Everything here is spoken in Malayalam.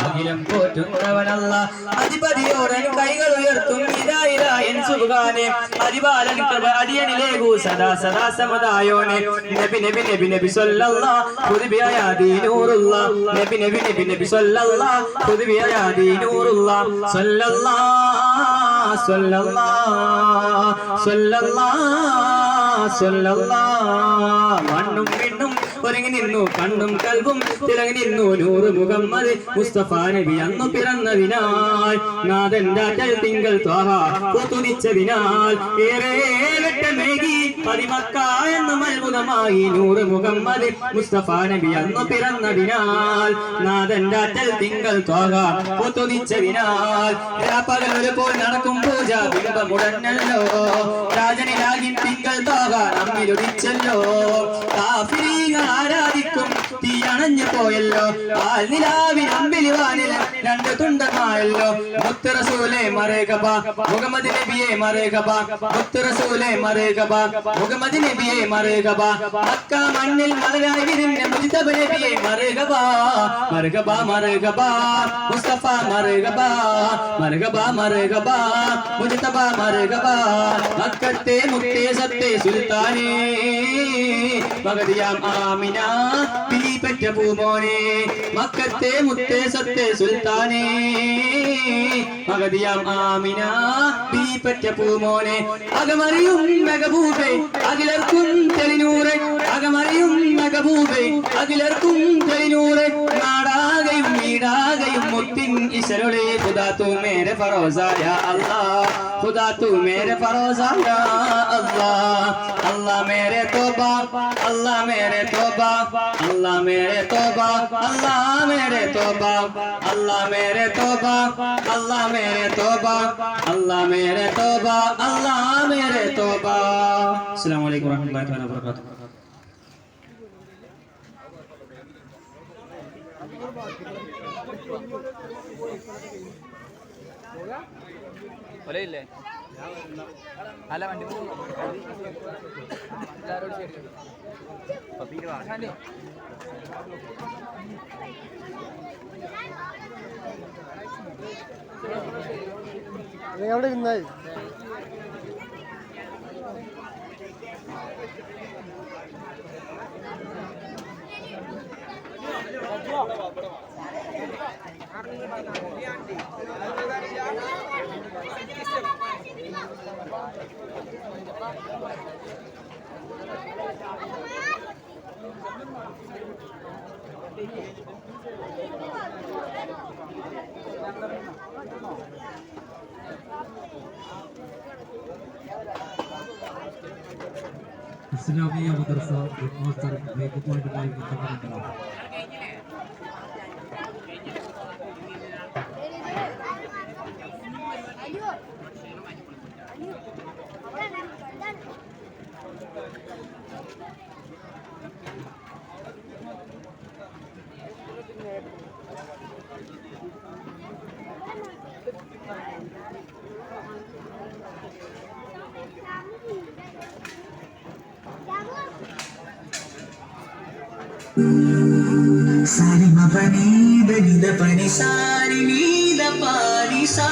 അഖിലം പോറ്റുന്നവനല്ല. അധിപതിയോടൻ കൈകൾ ഉയർത്തും ഇതായിരായൻ സുഖാനെ അരിപാലൻ കൃപ അടിയനിലേകൂ സദാ സദാ സമതായോനെ നബി നബി നബി നബി സല്ലല്ലാ പുതുബിയായ ദീനൂറുള്ള നബി നബി നബി നബി സല്ലല്ലാ പുതുബിയായ ദീനൂറുള്ള സല്ലല്ലാ സല്ലല്ലാ സല്ലല്ലാ സല്ലല്ലാ മണ്ണും ഒരുങ്ങി നിന്നു. കണ്ണും കൽവും തിളങ്ങി നിന്നു. നൂറ് മുഹമ്മദ് മുസ്തഫ നബി അന്നു പിറന്നതിനാൽ. അറ്റൽ തിങ്കൾ ത്വാഹ പുതുനിച്ചതിനാൽ ഏറെ വെട്ടമേകി പതിമക്ക എന്നും അത്ഭുതമായി നൂറ് മുഹമ്മദ് മുസ്തഫ നബി അന്നു പിറന്നതിനാൽ. അറ്റൽ തിങ്കൾ ത്വാഹ പുതുനിച്ചതിനാൽ പകൽ ഒരു പോൽ രാജബിംബമുടഞ്ഞല്ലോ രാജനിലാകിൻ തിങ്കൾ താകാൻ അമ്മിലൊടിച്ചല്ലോ കാഫിരീകാരാ തീയണഞ്ഞു പോയല്ലോ. ആൽനിലാവിൻ അമ്പിലി വാനിൽ രണ്ട് തുണ്ടമായല്ലോ മുത്തറസൂലെ മറേകബ മുഹമ്മദ് നബിയെ മറേകബ മുത്തറസൂലെ മറേകബ മുഹമ്മദ് നബിയെ മറേകബ മക്ക മണ്ണിൽ മലരായി വിരിഞ്ഞ മുജിതബ നബിയെ മറേകബ മറകബ മറേകബ മുസ്തഫ മറേകബ മറകബ മറേകബ മുജിതബ മറേകബ മക്കത്തെ മുക്തേ സത്തേ സുൽത്താനേ. മകതിയാം ആമിന. പീപ്പറ്റ മെഹബൂബോനെ മക്കത്തെ മുത്തേശത്തെ സുൽത്താനെ. മകതിയാം ആമിന തീപ്പറ്റ പൂമോനെ. അകമറിയും മെഹബൂബെ അകിലർക്കും തെളിനൂറ്. അകമറിയും മെഹബൂബെ അകിലർക്കും തെളിനൂറ്. നാടാകയും വീടാകയും മുത്തിൻ خدا تو میرے فروزہ، یا اللہ، خدا تو میرے فروزہ، یا اللہ اللہ میرے توبہ، اللہ میرے توبہ، اللہ میرے توبہ، اللہ میرے توبہ، اللہ میرے توبہ، اللہ میرے توبہ، اللہ میرے توبہ، اللہ میرے توبہ السلام علیکم ورحمۃ اللہ وبرکاتہ Thank you. ഒലയില്ലേ അല്ല വണ്ടി എല്ലാവരോട് ശരി എവിടെ ഇരുന്നായി Thank. ഇസ്ലാമിയ മദ്രസ ബ്രഹ്മോത്സവം വൈകുന്നേരമായി ബന്ധപ്പെട്ടുണ്ടാകും సారి మపనీద నిద పని సారి నీద పాని సా